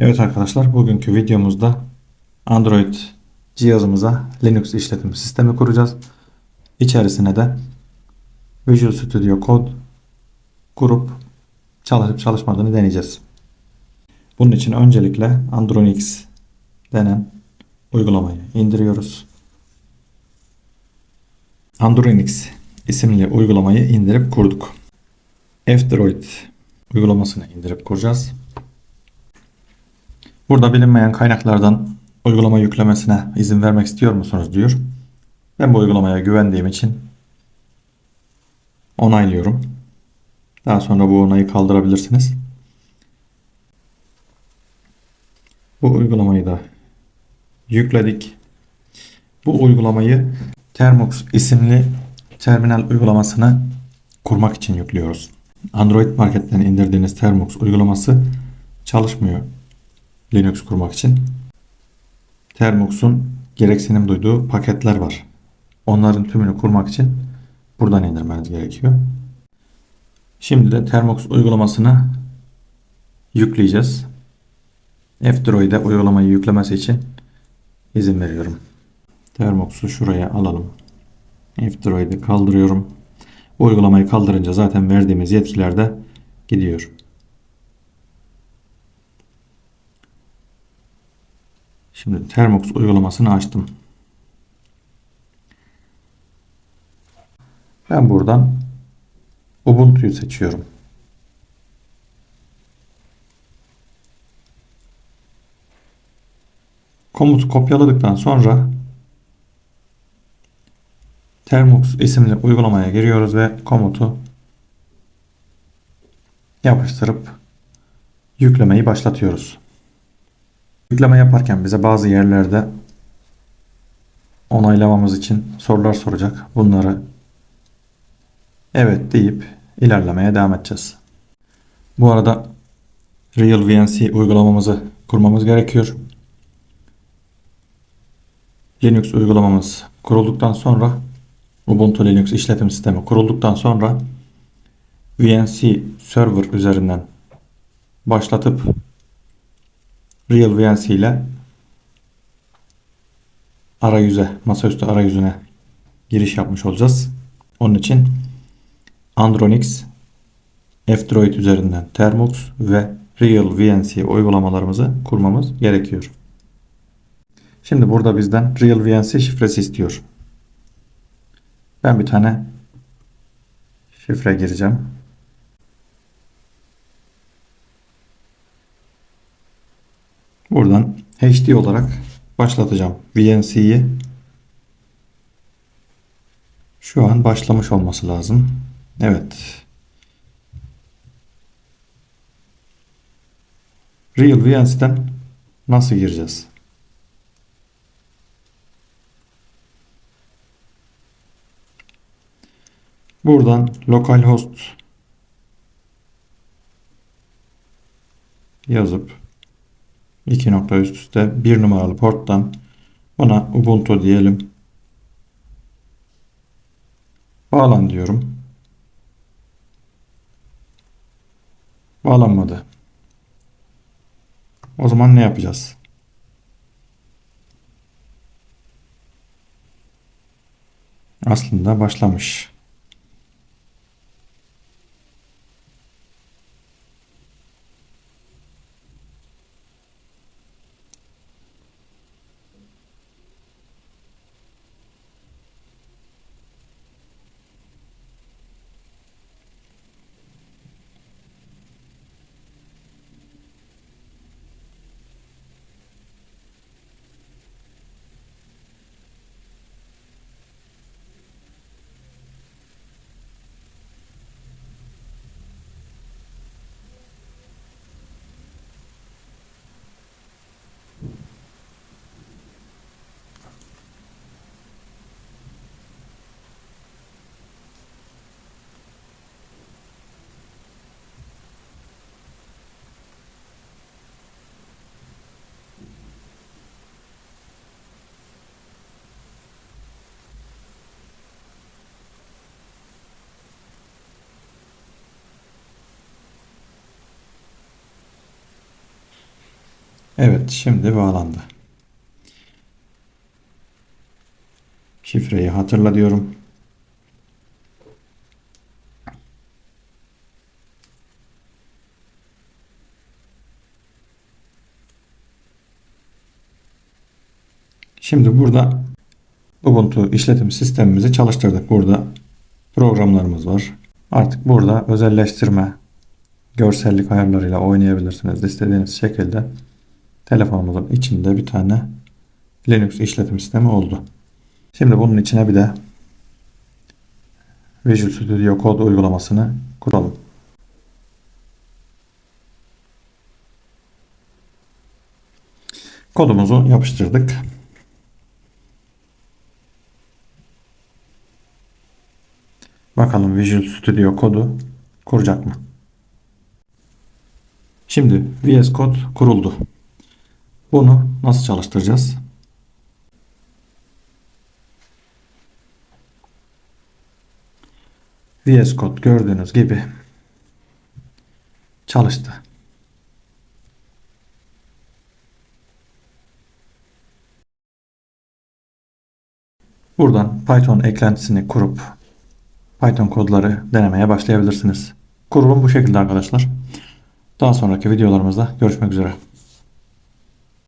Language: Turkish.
Evet arkadaşlar bugünkü videomuzda Android cihazımıza Linux işletim sistemi kuracağız. İçerisine de Visual Studio Code kurup çalışıp çalışmadığını deneyeceğiz. Bunun için öncelikle Andronix denen uygulamayı indiriyoruz. Andronix isimli uygulamayı indirip kurduk. F-Droid uygulamasını indirip kuracağız. Burada bilinmeyen kaynaklardan uygulama yüklemesine izin vermek istiyor musunuz diyor. Ben bu uygulamaya güvendiğim için onaylıyorum. Daha sonra bu onayı kaldırabilirsiniz. Bu uygulamayı da yükledik. Bu uygulamayı Termux isimli terminal uygulamasını kurmak için yüklüyoruz. Android marketten indirdiğiniz Termux uygulaması çalışmıyor. Linux kurmak için. Termux'un gereksinim duyduğu paketler var. Onların tümünü kurmak için buradan indirmeniz gerekiyor. Şimdi de Termux uygulamasını yükleyeceğiz. F-Droid'e uygulamayı yüklemesi için izin veriyorum. Termux'u şuraya alalım. F-Droid'i kaldırıyorum. Uygulamayı kaldırınca zaten verdiğimiz yetkiler de gidiyor. Şimdi Termux uygulamasını açtım. Ben buradan Ubuntu'yu seçiyorum. Komutu kopyaladıktan sonra Termux isimli uygulamaya giriyoruz ve komutu yapıştırıp yüklemeyi başlatıyoruz. Yükleme yaparken bize bazı yerlerde onaylamamız için sorular soracak. Bunları evet deyip ilerlemeye devam edeceğiz. Bu arada Real VNC uygulamamızı kurmamız gerekiyor. Linux uygulamamız kurulduktan sonra Ubuntu Linux işletim sistemi kurulduktan sonra VNC server üzerinden başlatıp Real VNC ile arayüze, masaüstü arayüzüne giriş yapmış olacağız. Onun için Andronix, F-Droid üzerinden Termux ve Real VNC uygulamalarımızı kurmamız gerekiyor. Şimdi burada bizden Real VNC şifresi istiyor. Ben bir tane şifre gireceğim. Buradan HD olarak başlatacağım VNC'yi. Şu an başlamış olması lazım. Evet. Real VNC'den nasıl gireceğiz? Buradan localhost yazıp iki nokta üst üste bir numaralı porttan buna Ubuntu diyelim. Bağlan diyorum. Bağlanmadı. O zaman ne yapacağız? Aslında başlamış. Evet şimdi bağlandı. Şifreyi hatırla diyorum. Şimdi burada Ubuntu işletim sistemimizi çalıştırdık. Burada programlarımız var. Artık burada özelleştirme, görsellik ayarlarıyla oynayabilirsiniz. İstediğiniz şekilde telefonumuzun içinde bir tane Linux işletim sistemi oldu. Şimdi bunun içine bir de Visual Studio Code uygulamasını kuralım. Kodumuzu yapıştırdık. Bakalım Visual Studio kodu kuracak mı? Şimdi VS Code kuruldu. Bunu nasıl çalıştıracağız? VS Code gördüğünüz gibi çalıştı. Buradan Python eklentisini kurup Python kodları denemeye başlayabilirsiniz. Kurulum bu şekilde arkadaşlar. Daha sonraki videolarımızda görüşmek üzere.